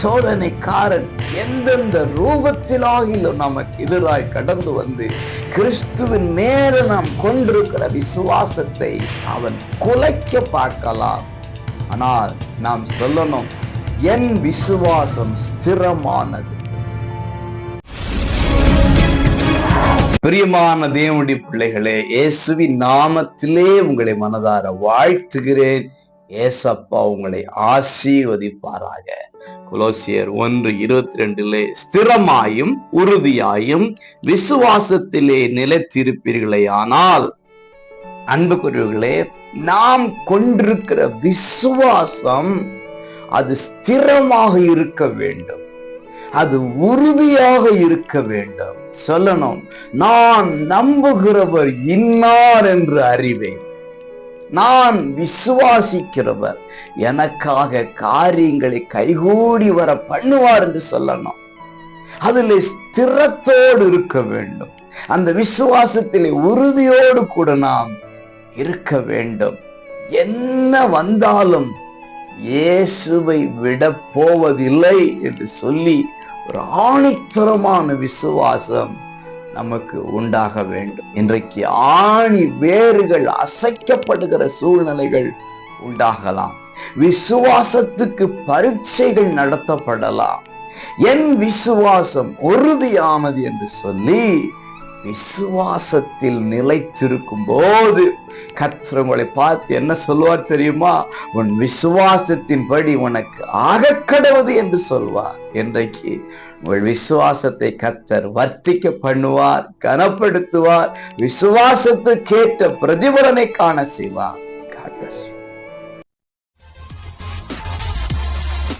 சோதனைக்காரன் எந்தெந்த ரூபத்திலாகிலும் நமக்கு எதிராய் கடந்து வந்து கிறிஸ்துவின் மேல நாம் கொண்டிருக்கிற விசுவாசத்தை அவன் குலைக்க பார்க்கலாம். ஆனால் நாம் சொல்லணும் என் விசுவாசம் ஸ்திரமானது. பிரியமான தேவனுடைய பிள்ளைகளே இயேசுவின் நாமத்திலே உங்களை மனதார வாழ்த்துகிறேன். ஏசப்பா உங்களை ஆசீர்வதிப்பாராக. குலோசியர் ஒன்று இருபத்தி ரெண்டிலே ஸ்திரமாயும் உறுதியாயும் விசுவாசத்திலே நிலைத்திருப்பீர்களே ஆனால் அன்புக்குரியவர்களே நாம் கொண்டிருக்கிற விசுவாசம் அது ஸ்திரமாக இருக்க வேண்டும். அது உறுதியாக இருக்க வேண்டும். சொல்லணும் நான் நம்புகிறவர் இன்னார் என்று அறிவேன். நான் விசுவாசிக்கிறவர். எனக்காக காரியங்களை கைகூடி வர பண்ணுவார் என்று சொல்லணும் அதில் ஸ்திரத்தோடு இருக்க வேண்டும். அந்த விசுவாசத்திலே உறுதியோடு கூட நாம் இருக்க வேண்டும். என்ன வந்தாலும் இயேசுவை விட போவதில்லை என்று சொல்லி ஒரு ஆணித்தரமான விசுவாசம் நமக்கு உண்டாக வேண்டும். இன்றைக்கு ஆணி வேர்கள் அசைக்கப்படுகிற சூழ்நிலைகள் உண்டாகலாம். விசுவாசத்துக்கு பரீட்சைகள் நடத்தப்படலாம். என் விசுவாசம் உறுதியானது என்று சொல்லி விசுவாசத்தில் நிலைத்திருக்கும் போது கர்த்தர் உங்களை பார்த்து என்ன சொல்வார் தெரியுமா? உன் விசுவாசத்தின்படி உனக்கு ஆகக்கடவுது என்று சொல்வார். இன்றைக்கு உங்கள் விசுவாசத்தை கத்தர் வர்த்திக்க பண்ணுவார் கனப்படுத்துவார் விசுவாசத்துக்கேற்ற பிரதிபலனை காண செய்வார். God.